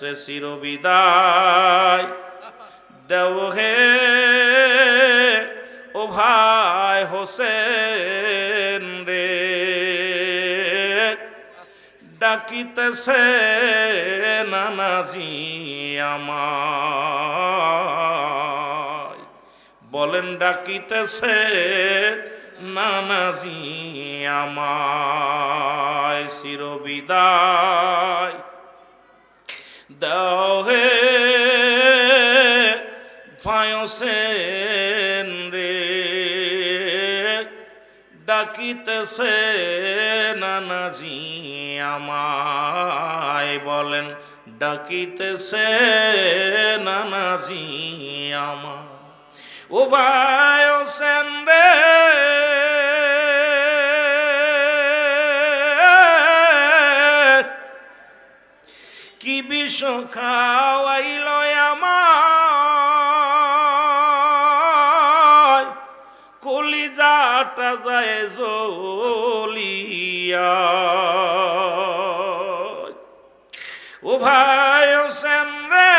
ডাকিতেছে চিরবিদায় দেও হে, ও ভাই হোসেন রে। ডাকিতেছে নানাজি আমায়। বলেন ডাকিতেছে নানাজি আমায়। চিরবিদায় দাও হে ভায়সেন রে। ডাকিতেছে নানাজি আমায় বলেন ডাকিতেছে নানাজি আমায়। ও ভায়সেন রে খাওয়াইল আমার। কলিজাটা যায় জলিয়া ও ভাই হোসেন রে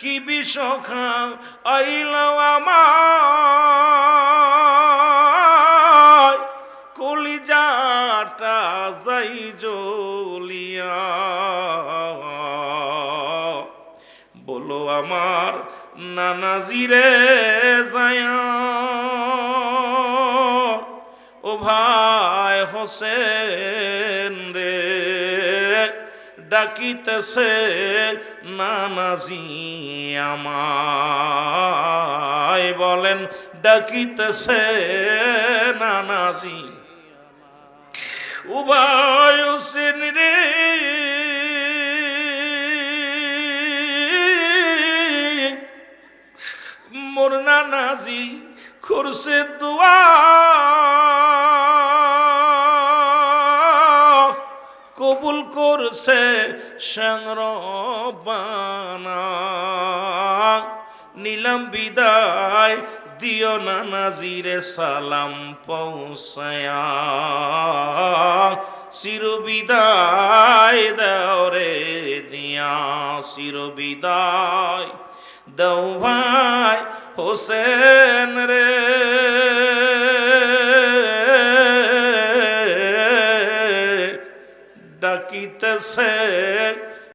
কি বিষ খাওয়াইল আমার? কলিজাটা যাই জলিয়া। বলো আমার নানাজিরে যায়া ও ভাই হোসেন রে, ডাকিতেছে নানাজি আমায়। বলেন, ডাকিতেছে নানাজি। উভয় হোসেন রে মোর নানাজি খুরসে কবুল করছে সংরবানা নিলাম বিদায় দিও না নাজিরে সালাম পৌঁছায়া। চির বিদায় দাও রে দিয়া চিরবিদায় দাও ভাই হোসেন রে। ডাকিতেছে